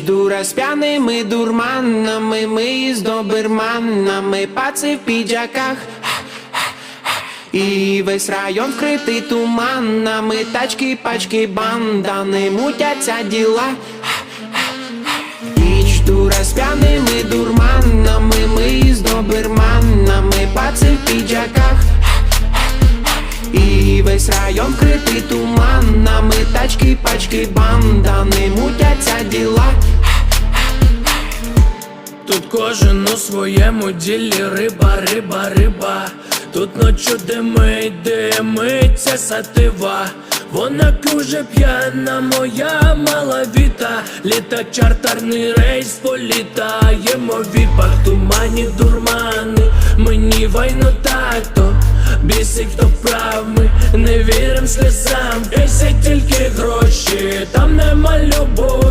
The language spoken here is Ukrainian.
дура з п'яними дурманами, ми з доберманами, паци в піджаках. І весь район вкритий туманами, тачки, пачки, бандани, мутяться діла. Ніч дура з п'яними дурманами, ми з доберманами, паци в піджаках. І весь район вкритий туманами, тачки, пачки, бандани, мутяться діла. Тут кожен у своєму ділі риба, риба, риба. Тут ночу димить, димиться сатива. Вона куже п'яна, моя мала віта. Літа чартерний рейс політаємо в віпах, тумані дурмани. Мені вайно так-то Бісить, хто прав, ми не вірим сльозам Бісять тільки гроші, там нема любові